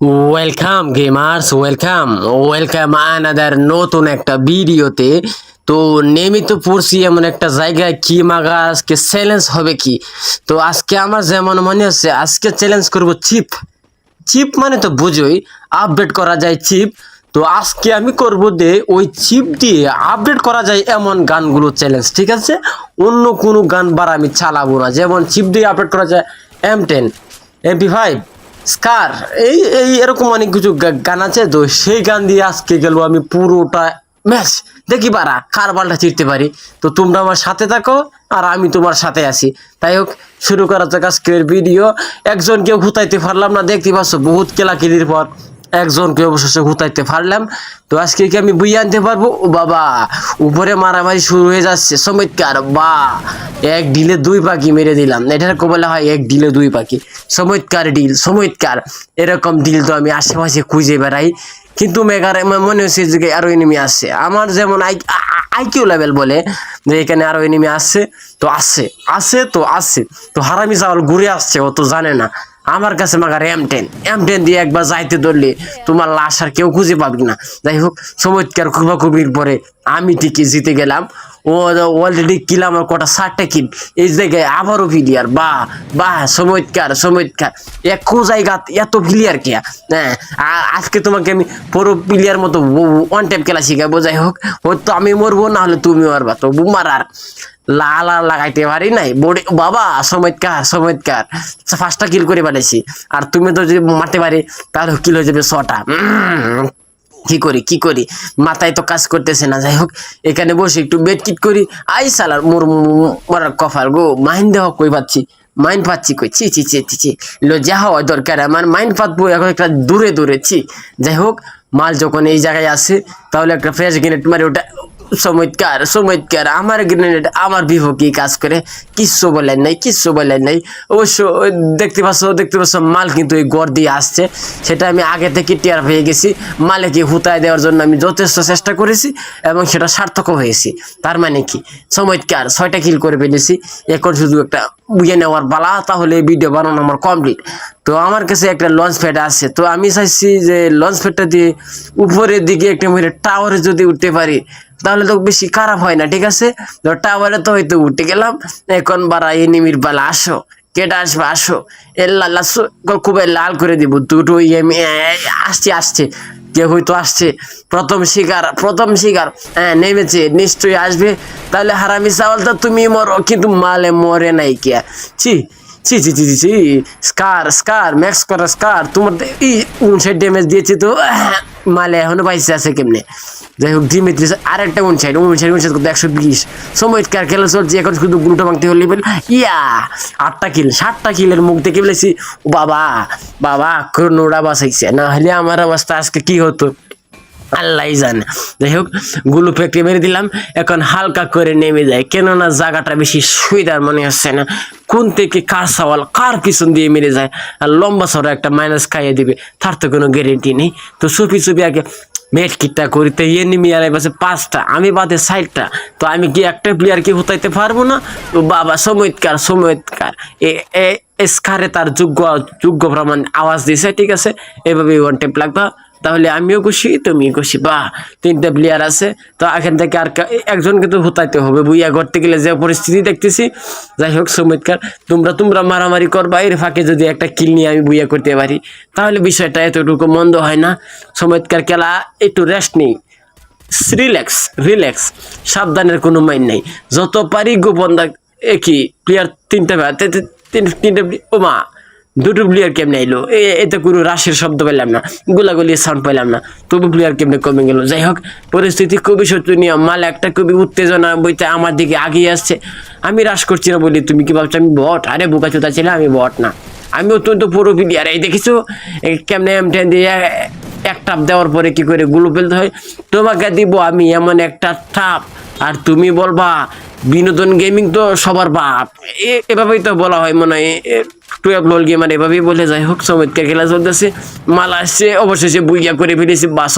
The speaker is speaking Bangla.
Welcome gamers welcome welcome another নতুন একটা ভিডিওতে। তো নেমে তো পড়ছি এমন একটা জায়গায়, কি মাগা, আজকে চ্যালেঞ্জ হবে কি? তো আজকে আমার যেমন মনে হচ্ছে, আজকে চ্যালেঞ্জ করব চিপ চিপ মানে তো বুঝোই আপডেট করা যায় চিপ তো আজকে আমি করব যে, ওই চিপ দিয়ে আপডেট করা যায় এমন গানগুলো চ্যালেঞ্জ ঠিক আছে? অন্য কোনো গান বার আমি চালাবো না। যেমন চিপ দিয়ে আপডেট করা যায় এম টেন এমপি ফাইভ স্কার। এই এই এরকম অনেক কিছু গান আছে তো, সেই গান দিয়ে আজকে গেল আমি পুরোটা ম্যাচ। দেখি পারা কার বালটা চিরতে পারি। তো তোমরা আমার সাথে থাকো, আর আমি তোমার সাথে আছি। তাই হোক, শুরু করা যাক আজকের ভিডিও একজনকে হুতাইতে পারলাম না, দেখতে পাচ্ছ, বহুত কেলাকিলির পর। একজনকে অবশেষে হুতাইতে পারলাম। তো আজকে কি আমি বুঝিয়ে আনতে পারব? ও বাবা, উপরে মারামারি শুরু হয়ে যাচ্ছে। চমৎকার, বা, এক ডিলে দুই পাখি মেরে দিলাম। এটার বলা হয় এক ডিলে দুই পাখি। চমৎকার ডিল চমৎকার। এরকম ডিল তো আমি আশেপাশে খুঁজে বেড়াই। কিন্তু আমার মনে হচ্ছে যে আরও এনিমি আসছে আমার যেমন আই আইকিউ লেভেল বলে যে এখানে আরও এনিমি আসছে তো আসছে আসছে তো আসছে তো হারামি চাওয়াল ঘুরে আসছে, ও তো জানে না। আমার কাছে মাগার এম টেন এম টেন দিয়ে একবার যাইতে ধরলে তোমার লাশ আর কেউ খুঁজে পাবি না। যাই হোক, চমৎকার খুবাখুবির পরে আমি ঠিকই জিতে গেলাম। ও অলরেডি কিল আমার কটা ষাটটা কিল এই জায়গায় আবারও প্লেয়ার বাহ বাহ চমৎকার চমৎকার। একো জায়গা, এত প্লেয়ার কে? হ্যাঁ আজকে তোমাকে আমি পুরো প্লেয়ার মতো ওয়ান টাইপ খেলা শিখাবো, যাই হোক। হয়তো আমি মরবো না হলে তুমি মারবা, তো বুমার আর লাল লাগাইতে পারি নাই। বডি, বাবা, চমৎকার চমৎকার। ফার্স্টটা কিল করে পাঠাইছি আর তুমি তো যদি মারতে পারি, তাহলে কিল হয়ে যাবে ছটা। কি করি কি করি? মাথায় তো কাজ করতেছে না, যাই হোক, এখানে বসে একটু বেড কিট করি। আই সালার মোর মরার কফাল গো মাইন দেহ কই পাচ্ছি? মাইন্ড পাচ্ছি কই? ছি ছি ছি ছি লজ্জা হওয়া দরকার, আমার মাইন পাতবো এখন একটা দূরে দূরে, ছি। যাই হোক, মাল যখন এই জায়গায় আসে, তাহলে একটা ফ্রেশ গ্রেনেড মারে ওটা চমৎকার চমৎকার। আমার গ্রেনেড আমার বিভো কি কাজ করে? কিচ্ছু বলেন নাই, কিচ্ছু বলেন নাই। অবশ্য দেখতে পাচ্ছ দেখতে পাচ্ছ, মাল কিন্তু এই গড় দিয়ে আসছে। সেটা আমি আগে থেকে টিয়ার হয়ে গেছি। মালেকে হুতায় দেওয়ার জন্য আমি যথেষ্ট চেষ্টা করেছি এবং সেটা সার্থকও হয়েছি। তার মানে কি? চমৎকার, ছয়টা কিল করে ফেলেছি। এখন শুধু একটা বুঝে নেওয়ার পালা, তাহলে ভিডিও বানানো আমার কমপ্লিট তো আমার কাছে একটা লঞ্চ প্যাড আছে। তো আমি চাইছি যে লঞ্চ প্যাডটা দিয়ে উপরের দিকে একটা মেরে টাওয়ারে যদি উঠতে পারি, তাহলে তো বেশি খারাপ হয় না, ঠিক আছে? তো টাওয়ারে তো হয়তো উঠে গেলাম। এখন বারা এনিমির পালা, আসো। কেটে আসবে? আসো। এল্লা লাল খুব লাল করে দিব। দুটো এম আসছে আসছে। কেউ হয়তো আসছে, প্রথম শিকার প্রথম শিকার হ্যাঁ নেমেছে, নিশ্চয়ই আসবে। তাহলে হারামি চাওয়াল তো তুমি মরো, কিন্তু মালে মরে নাই কে? ছি ছি ছি ছি ছি ছি স্কার স্কার, ম্যাক্স করা স্কার, তোমার এই উনষাট ড্যামেজ দিয়েছে তো মালে এখনও পাইছে আছে কেমনে? যাই হোক ডিমিত্রিস আর একটা উনষাট উনষাট উনষাট করতে একশো বিশ। চমৎকার খেলা চলছে, এখন শুধু গুলটা ভাঙতে হলে বল ইয়া, আটটা কিল ষাটটা কিলের মুখ দেখে বলেছি ও বাবা বাবা করোনোটা বাঁচাইছে। না হলে আমার অবস্থা আজকে কি হতো? আল্লাহ জানে। যাই হোক, গুলো ফেঁকে মেরে দিলাম, এখন হালকা করে নেমে যায়। কেননা জায়গাটা বেশি সুবিধার মনে হচ্ছে না। কোন থেকে কার সওয়াল, কার পিছন দিয়ে মেরে যায়? আর লম্বা সড়ো একটা মাইনাস খাইয়ে দিবে, তার তো কোনো গ্যারেন্টি নেই। তো চুপি চুপি আগে মেট কিটটা করিতে এনিমি আর পাশে পাঁচটা, আমি বাদে সাইডটা তো আমি কি একটা প্লেয়ারকে হতাইতে পারব না? তো বাবা চমৎকার চমৎকার এ এসকারে তার যোগ্য যোগ্য প্রমাণ আওয়াজ দিছে, ঠিক আছে? এভাবে ওয়ান টেপ লাগবা। তাহলে আমিও খুশি, তুমিও খুশি। বাহ, তিনটা প্লেয়ার আছে। তো এখান থেকে আর কা- একজনকে তো হতাইতে হবে। বুইয়া করতে গেলে যে পরিস্থিতি দেখতেছি। যাই হোক চমৎকার তোমরা তোমরা মারামারি করবা। এর ফাঁকে যদি একটা কিল নিয়ে আমি বুইয়া করতে পারি, তাহলে বিষয়টা এতটুকু মন্দ হয় না। চমৎকার খেলা, একটু রেস্ট নেই। রিল্যাক্স রিল্যাক্স সাবধানের কোনো মাইন নাই। যত পারি গোপন দাগ একই প্লেয়ার তিনটা তিনটা ও মা দুটো প্লেয়ার কেমনে এলো এতে কোনো রাশের শব্দ পেলাম না, গোলাগুলি সাউন্ড পেলাম না, তবু প্লেয়ার কেমনে কমে গেল? যাই হোক, পরিস্থিতি খুবই শোচনীয়, মাল একটা খুবই উত্তেজনা বইতে আমার দিকে আগিয়ে আসছে। আমি রাশ করছি না বলি, তুমি কি ভাবছ আমি বট আরে বোকা চোতা ছিল, আমি বট না। আমি অত্যন্ত পুরো প্লেয়ার এই দেখেছ? কেমনে এম টেন দিয়ে এক টাপ দেওয়ার পরে কি করে গুলো ফেলতে হয়? তোমাকে দিব আমি এমন একটা টাপ আর তুমি বলবা, বিনোদন গেমিং তো সবার বাপ। এভাবেই তো বলা হয় মনে হয় টুয়েলভ লোল গেমার এভাবেই বলে, যাই হোক, চমৎকার খেলা চলতেছে। মাল আসছে, অবশেষে বুইয়া করে ফেলেছি বাস